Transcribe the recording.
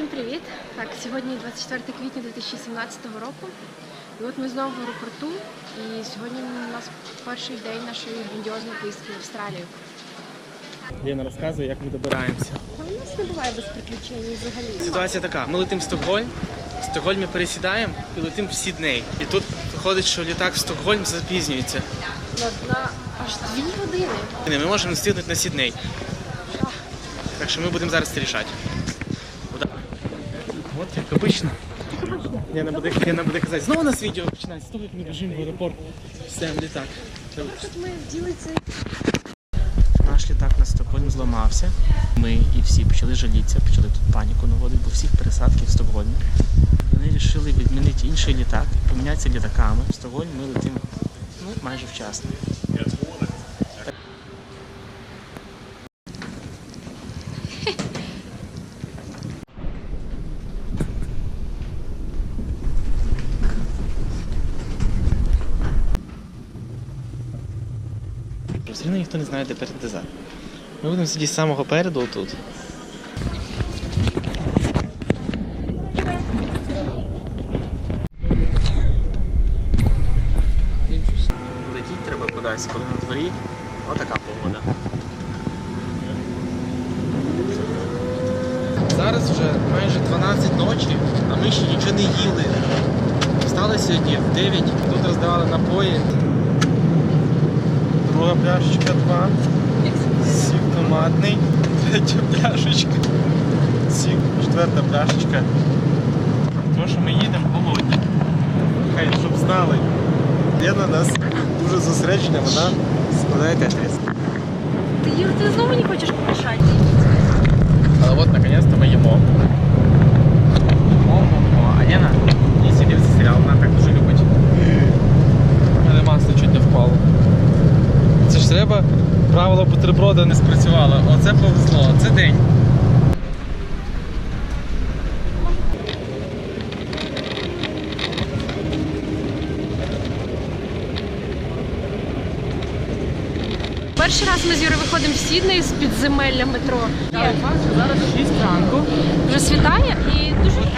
Всім привіт! Так, сьогодні 24 квітня 2017 року. І от ми знову в аеропорту. І сьогодні у нас перший день нашої грандіозної поїздки в Австралію. Лена розказує, як ми добираємося. Та у нас не буває без приключень взагалі. Ситуація така: ми летимо в Стокгольм, в Стокгольмі пересідаємо і летимо в Сідней. І тут виходить, що літак в Стокгольм запізнюється. На, на аж дві години. Ми можемо встигнути на Сідней. Так що ми будемо зараз це рішати. От як обично. Лена буде, Лена буде казати, знову у нас відео починається, з як ми біжимо в аеропорт. Все, літак. Наш літак на Стокгольм зламався. Ми і всі почали жалітися, почали тут паніку наводити, бо всіх пересадки в Стокгольмі. Вони вирішили відмінити інший літак, помінятися літаками. В Стокгольм ми летимо ну, майже вчасно. Все одно ніхто не знає, де передиза. Ми будемо сидіти з самого переду тут. Летіть треба кудись, коли на дворі. Отака погода. Зараз вже майже 12 ночі, а ми ще нічого не їли. Встали сьогодні в 9, тут роздавали напої. Друга пляшечка 2. Сік томатний. Третя пляшечка. Сік, четверта пляшечка. Тому що ми їдемо голодні. Хай, щоб знали. Лена нас дуже зосереджена, вона складає тетріс. Ти Юр, ти знову не хочеш помішати? Але от наконец-то ми їмо. О, а Лена не дивиться серіал, вона так дуже любить. Але масло чуть не впало. Це ж треба, правило бутерброда не спрацювало. Оце повезло, це день. Перший раз ми з Юрою виходимо в Сідней з підземелля метро. Зараз 6 ранку. Вже світає і дуже.